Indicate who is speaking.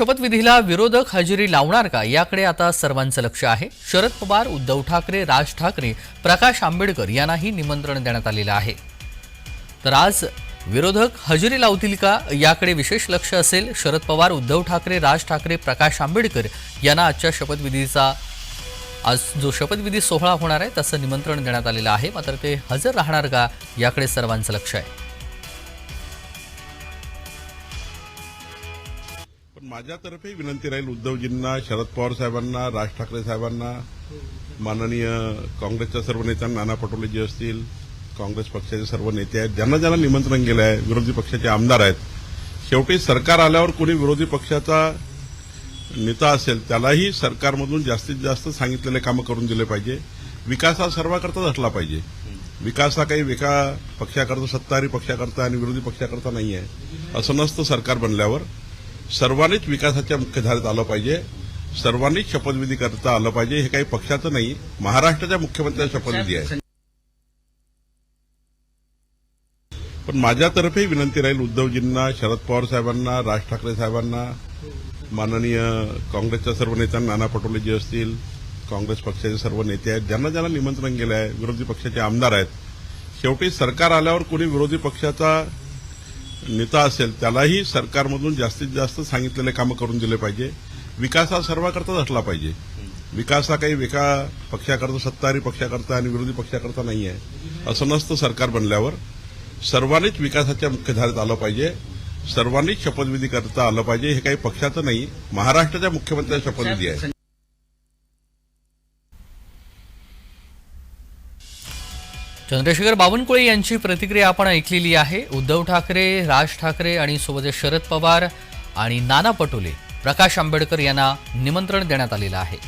Speaker 1: शपथविधीला विरोधक हजेरी लावणार का याकडे आता सर्वांचं लक्ष आहे. शरद पवार उद्धव ठाकरे राज ठाकरे प्रकाश आंबेडकर यांनाही निमंत्रण देण्यात आलेलं आहे. तर आज विरोधक हजेरी लावतील का याकडे विशेष लक्ष असेल. शरद पवार उद्धव ठाकरे राज ठाकरे प्रकाश आंबेडकर यांना आजच्या शपथविधीचा आज जो शपथविधी सोहळा होणार आहे तसं निमंत्रण देण्यात आलेलं आहे. मात्र ते हजर राहणार का याकडे सर्वांचं लक्ष आहे.
Speaker 2: पण माझ्यातर्फे विनंती राहील उद्धवजींना शरद पवार साहेबांना राज ठाकरे साहेबांना माननीय काँग्रेसच्या सर्व नेत्यांना नाना पटोले जे असतील काँग्रेस पक्षाचे सर्व नेते आहेत ज्यांना ज्यांना निमंत्रण गेलं आहे विरोधी पक्षाचे आमदार आहेत. शेवटी सरकार आल्यावर कोणी विरोधी पक्षाचा नेता असेल त्यालाही सरकारमधून जास्तीत जास्त सांगितलेले कामं करून दिले पाहिजे. विकास हा सर्वाकरताच असला पाहिजे. विकास हा काही एका पक्षाकरता सत्ताधारी पक्षाकरता आणि विरोधी पक्षाकरता नाही आहे असं नसतं सरकार बनल्यावर. सर्वांनीच विकासाच्या मुख्यधारेत आलं पाहिजे. सर्वांनीच शपथविधी करता आलं पाहिजे. हे काही पक्षाचं नाही महाराष्ट्राच्या मुख्यमंत्र्यांचा शपथविधी आहे. पण माझ्यातर्फे विनंती राहील उद्धवजींना शरद पवार साहेबांना राज ठाकरे साहेबांना माननीय काँग्रेसच्या सर्व नेत्यांना नाना पटोले जे असतील काँग्रेस पक्षाचे सर्व नेते आहेत ज्यांना ज्यांना निमंत्रण गेलं आहे विरोधी पक्षाचे आमदार आहेत शेवटी सरकार आल्यावर कोणी विरोधी पक्षाचा नेता असेल त्यालाही सरकारमधून जास्तीत जास्त सांगितलेले कामं करून दिले पाहिजे. विकास हा सर्वाकरताच असला पाहिजे. विकास हा काही एका पक्षाकरता सत्ताधारी पक्षाकरता आणि विरोधी पक्षाकरता नाही आहे. असं नसतं सरकार बनल्यावर. सर्वांनीच विकासाच्या मुख्यधारेत आलं पाहिजे. सर्वांनीच शपथविधी करता आलं पाहिजे हे काही पक्षाचं नाही. महाराष्ट्राच्या मुख्यमंत्र्यांचा शपथविधी आहे.
Speaker 1: चंद्रशेखर बावनकुळे यांची प्रतिक्रिया आपण ऐकलेली आहे. उद्धव ठाकरे राज ठाकरे आणि सोबत शरद पवार आणि नाना पटोले. प्रकाश आंबेडकर यांना निमंत्रण देण्यात आलेलं आहे.